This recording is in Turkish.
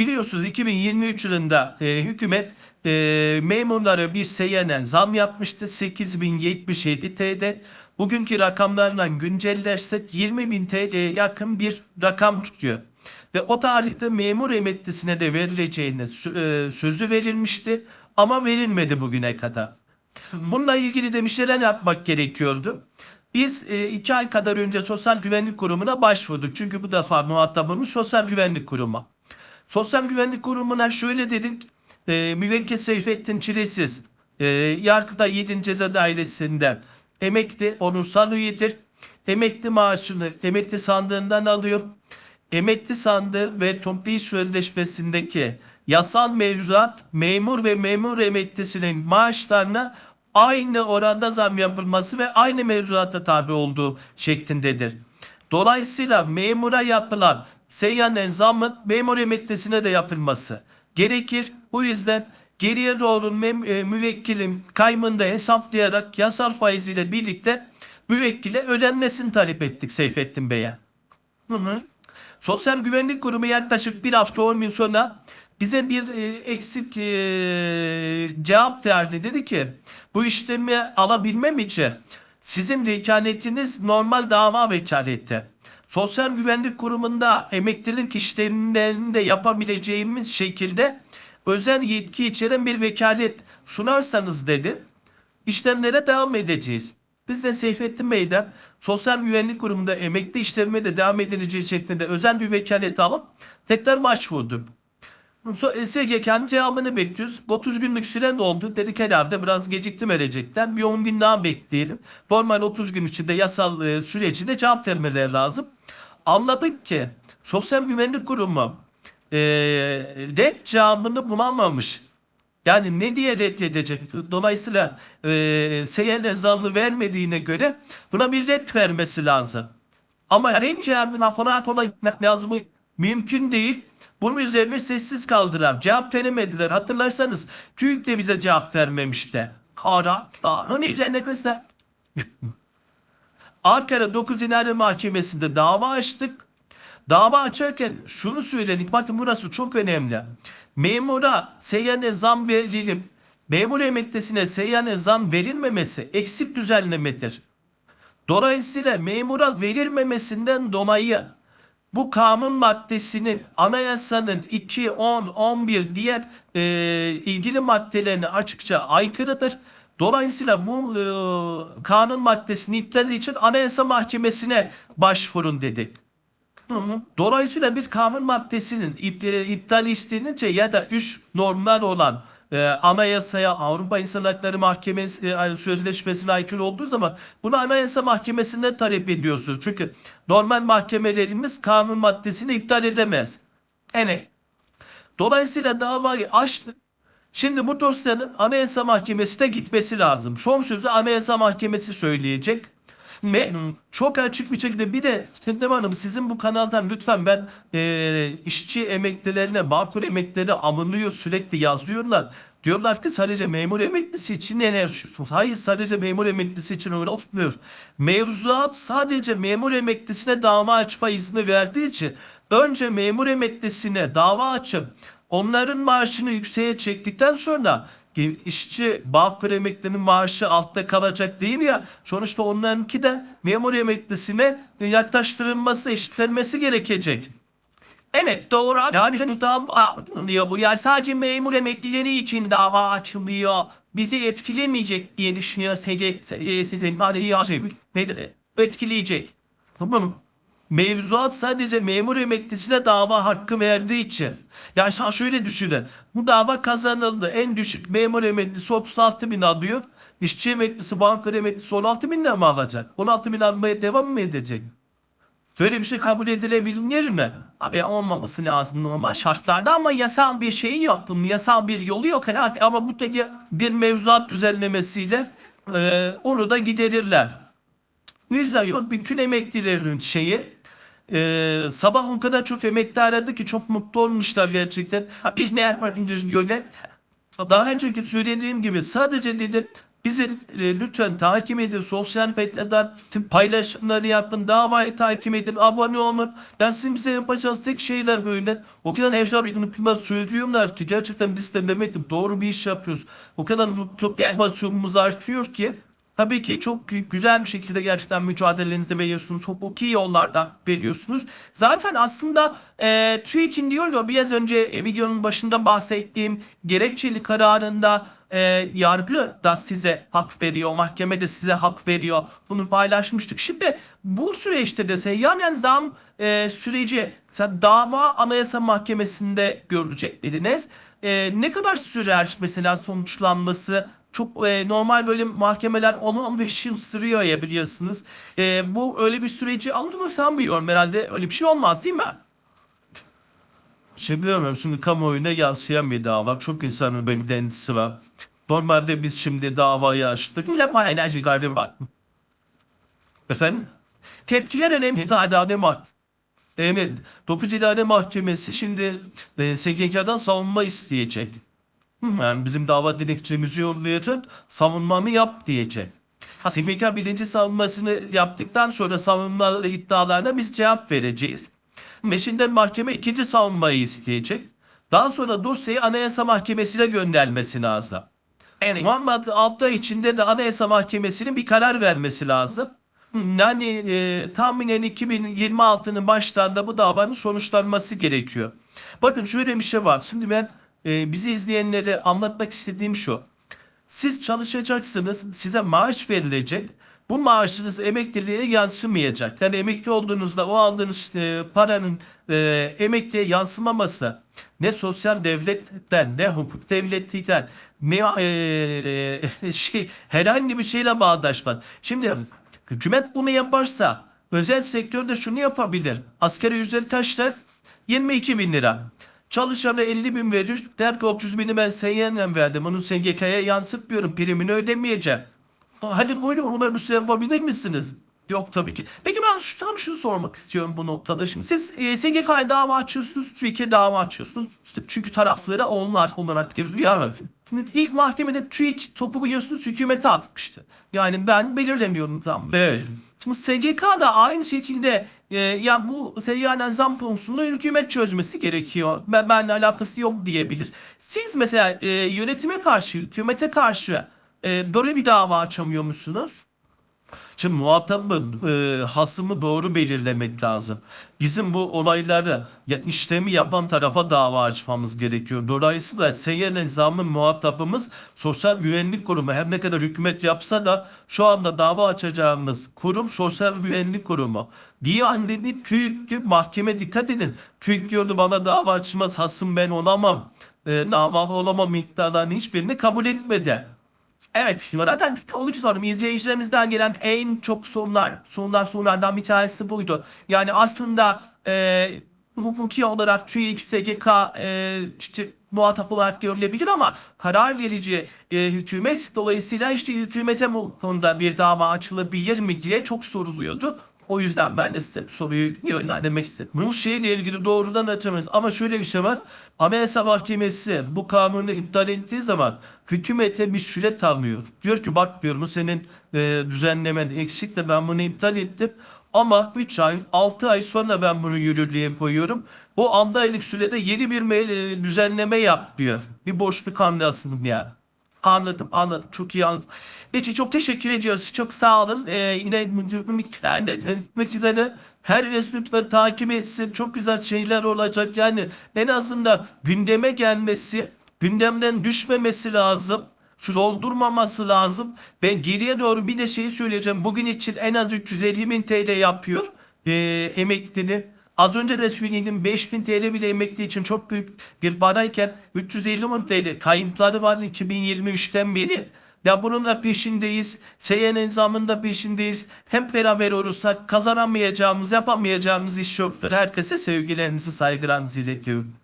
Biliyorsunuz 2023 yılında e, hükümet e, memurlara bir seyyanen zam yapmıştı. 8077 TL. Bugünkü rakamlarla güncellersek 20.000 TL'ye yakın bir rakam tutuyor. Ve o tarihte memur emeklisine de verileceğine e, sözü verilmişti ama verilmedi bugüne kadar. Bununla ilgili de bir şeyler yapmak gerekiyordu. Biz e, iki ay kadar önce Sosyal Güvenlik Kurumu'na başvurduk. Çünkü bu defa muhatabımız Sosyal Güvenlik Kurumu. Sosyal Güvenlik Kurumu'na şöyle dedik. E, Müvekkil Seyfettin Çilesiz, e, Yargıda 7. Ceza Dairesi'nden emekli onursal üyedir. Emekli maaşını emekli sandığından alıyor. Emekli sandığı ve toplu iş sözleşmesindeki yasal mevzuat memur ve memur emeklisinin maaşlarına aynı oranda zam yapılması ve aynı mevzuata tabi olduğu şeklindedir. Dolayısıyla memura yapılan seyyanen zammın memur emeklisine de yapılması gerekir. Bu yüzden geriye doğru e, müvekkilin kaymında hesaplayarak yasal faiziyle birlikte müvekkile ödenmesini talep ettik Seyfettin Bey'e. Sosyal Güvenlik Kurumu yaklaşık bir hafta 10 gün sonra bize bir e, eksik e, cevap verdi. Dedi ki bu işlemi alabilmem için sizin vekaletiniz normal dava vekaleti. Sosyal Güvenlik Kurumu'nda emeklilik işlemlerini de yapabileceğimiz şekilde özel yetki içeren bir vekalet sunarsanız dedi işlemlere devam edeceğiz. Biz de Seyfettin Bey'den Sosyal Güvenlik Kurumu'nda emekli işlemine de devam edileceği şeklinde özel bir vekalet alıp tekrar başvurdum. So- SGK'nın cevabını bekliyoruz. 30 günlük süren oldu. Dedik herhalde biraz gecikti verecekler. Bir 10 gün daha bekleyelim. Normal 30 gün içinde yasal e, süre içinde cevap vermeleri lazım. Anladık ki Sosyal Güvenlik Kurumu e, red cevabını bulamamış. Yani ne diye reddedecek? Dolayısıyla e, seyir zamlı vermediğine göre buna bir red vermesi lazım. Ama red cevabına kolay kolay lazım. Mümkün değil. Bunun üzerine sessiz kaldılar. Cevap veremediler. Hatırlarsanız TÜİK de bize cevap vermemişti. Kara, dağın üzerine mesela. Ankara 9 İdare Mahkemesi'nde dava açtık. Dava açarken şunu söyledik. Bakın burası çok önemli. Memura seyyane zam verilip memur emeklisine seyyane zam verilmemesi eksik düzenlemedir. Dolayısıyla memura verilmemesinden dolayı bu kanun maddesinin anayasanın 2, 10, 11 diğer e, ilgili maddelerine açıkça aykırıdır. Dolayısıyla bu e, kanun maddesini iptal için anayasa mahkemesine başvurun dedi. Dolayısıyla bir kanun maddesinin ip- iptal istenince ya da üç normlar olan e, anayasaya Avrupa İnsan Hakları Mahkemesi e, sözleşmesine aykırı olduğu zaman bunu anayasa mahkemesinden talep ediyorsunuz. Çünkü normal mahkemelerimiz kanun maddesini iptal edemez. Evet. Dolayısıyla davayı açtık. Şimdi bu dosyanın Anayasa Mahkemesi'ne gitmesi lazım. Son sözü Anayasa Mahkemesi söyleyecek. Ve çok açık bir şekilde bir de Sinem Hanım sizin bu kanaldan lütfen ben e, işçi emeklilerine, bağkur emeklileri alınıyor sürekli yazıyorlar. Diyorlar ki sadece memur emeklisi için ne yaşıyorsunuz? Hayır sadece memur emeklisi için öyle olmuyor. Mevzuat sadece memur emeklisine dava açma izni verdiği için önce memur emeklisine dava açıp onların maaşını yükseğe çektikten sonra işçi Bağkur emeklinin maaşı altta kalacak değil ya. Sonuçta onlarınki de memur emeklisine yaklaştırılması, eşitlenmesi gerekecek. Evet doğru. Yani dava bu. Yani sadece memur emeklileri için dava açılıyor. Bizi etkilemeyecek diye düşünüyor SC, sizin. Etkileyecek. Tamam mı? Mevzuat sadece memur emeklisine dava hakkı verdiği için. Yani sen şöyle düşünün. Bu dava kazanıldı. En düşük memur emeklisi 36 bin alıyor. İşçi emeklisi, banka emeklisi 16 bin mi alacak? 16 bin almaya devam mı edecek? Böyle bir şey kabul edilebilir mi? Abi olmaması lazım normal şartlarda ama yasal bir şeyi. Bunun yasal bir yolu yok. herhalde. Ama bu tek bir mevzuat düzenlemesiyle e, onu da giderirler. Yüzden yok bütün emeklilerin şeyi e, sabah o kadar çok emekli aradı ki çok mutlu olmuşlar gerçekten. Biz ne yapmalıyız böyle? Daha önceki söylediğim gibi sadece dedi Bizi e, lütfen takip edin. Sosyal medyadan paylaşımları yapın. Davayı takip edin. Abone olun. Ben sizin bize yapacağız tek şeyler böyle. O kadar evler yıkılıp söylüyorlar ki gerçekten biz de Mehmet'im doğru bir iş yapıyoruz. O kadar motivasyonumuz artıyor ki Tabii ki çok gü- güzel bir şekilde gerçekten mücadelenizi veriyorsunuz. Hukuki yollardan veriyorsunuz. Zaten aslında e, TÜİK'in diyor ya biraz önce e, videonun başında bahsettiğim gerekçeli kararında e, yargı da size hak veriyor. Mahkeme de size hak veriyor. Bunu paylaşmıştık. Şimdi bu süreçte de seyyanen zam e, süreci dava anayasa mahkemesinde görülecek dediniz. E, ne kadar sürer mesela sonuçlanması? Çok e, normal böyle mahkemeler 10-15 yıl sürüyor ya biliyorsunuz. E, bu öyle bir süreci mı sanmıyorum herhalde. Öyle bir şey olmaz değil mi? Şey bilmiyorum şimdi kamuoyuna yansıyan bir dava. Çok insanın beklentisi var. Normalde biz şimdi davayı açtık. Yine bayağı enerji kaybı var. Efendim? Tepkiler önemli. Daha ne var? Evet. 9 İdare Mahkemesi şimdi e, SGK'dan savunma isteyecek. Yani bizim dava dilekçemizi yollayacak, savunmanı yap diyecek. Ha, birinci savunmasını yaptıktan sonra savunma iddialarına biz cevap vereceğiz. Meşinden mahkeme ikinci savunmayı isteyecek. Daha sonra dosyayı Anayasa Mahkemesi'ne göndermesi lazım. Yani Muhammed 6 ay içinde de Anayasa Mahkemesi'nin bir karar vermesi lazım. Yani e, tahminen 2026'nın başlarında bu davanın sonuçlanması gerekiyor. Bakın şöyle bir şey var. Şimdi ben e, bizi izleyenlere anlatmak istediğim şu. Siz çalışacaksınız, size maaş verilecek. Bu maaşınız emekliliğe yansımayacak. Yani emekli olduğunuzda o aldığınız e, paranın e, emekliye yansımaması ne sosyal devletten ne hukuk devletinden ne e, e, şey herhangi bir şeyle bağdaşmaz. Şimdi hükümet bunu yaparsa özel sektörde şunu yapabilir. Askeri ücret kaçtı? 22 bin lira. Çalışana 50 bin verir. Der ki 30 bini ben seyyenle verdim. Onu SGK'ya yansıtmıyorum. Primini ödemeyeceğim. Hadi buyurun onları bir yapabilir misiniz? Yok tabii ki. Peki ben şu, tam şunu sormak istiyorum bu noktada. Şimdi siz e, SGK'ya dava açıyorsunuz, TÜİK'e dava açıyorsunuz. İşte çünkü tarafları onlar olarak görülüyor. Şimdi ilk mahkemede TÜİK topu biliyorsunuz hükümete atmıştı. Yani ben belirlemiyorum tam. Evet. Şimdi SGK da aynı şekilde e, ya bu seyyanen zam konusunda hükümet çözmesi gerekiyor. Ben, benimle alakası yok diyebilir. Siz mesela e, yönetime karşı, hükümete karşı e, böyle bir dava açamıyor musunuz? Şimdi muhatabın e, hasımı doğru belirlemek lazım. Bizim bu olayları ya, işlemi yapan tarafa dava açmamız gerekiyor. Dolayısıyla seyyar nizamın muhatabımız sosyal güvenlik kurumu. Her ne kadar hükümet yapsa da şu anda dava açacağımız kurum sosyal güvenlik kurumu. Diye dedi TÜİK mahkeme dikkat edin. TÜİK diyordu bana dava açmaz hasım ben olamam. E, olamam miktarlarının hiçbirini kabul etmedi. Evet zaten olucu sorum izleyicilerimizden gelen en çok sorular sorular sorulardan bir tanesi buydu. Yani aslında e, hukuki olarak TÜİK, SGK e, işte muhatap olarak görülebilir ama karar verici e, hükümet dolayısıyla işte hükümete bu konuda bir dava açılabilir mi diye çok soruluyordu. O yüzden ben de size bu soruyu yönlendirmek istedim. Bu şeyle ilgili doğrudan açamayız. Ama şöyle bir şey var. Anayasa Mahkemesi bu kanunu iptal ettiği zaman hükümete bir süre tanıyor. Diyor ki bak diyor bu senin e, düzenlemen eksik de ben bunu iptal ettim. Ama 3 ay, 6 ay sonra ben bunu yürürlüğe koyuyorum. O 6 aylık sürede yeni bir me- düzenleme yap diyor. Bir boşluk anlasın yani. Anladım anladım çok iyi anladım. Peki çok teşekkür ediyoruz. Çok sağ olun. Ee, yine müdürlüklerle gitmek üzere. Herkes lütfen takip etsin. Çok güzel şeyler olacak. Yani en azından gündeme gelmesi, gündemden düşmemesi lazım. Şu doldurmaması lazım. Ve geriye doğru bir de şeyi söyleyeceğim. Bugün için en az 350 bin TL yapıyor. Ee, emeklinin. Az önce söyledim 5000 TL bile emekli için çok büyük bir parayken 350 bin TL kayıpları var 2023'ten beri. Ya bunun da peşindeyiz. Seyyen zamında peşindeyiz. Hep beraber olursak kazanamayacağımız, yapamayacağımız iş yoktur. Herkese sevgilerinizi, saygılarınızı iletiyorum.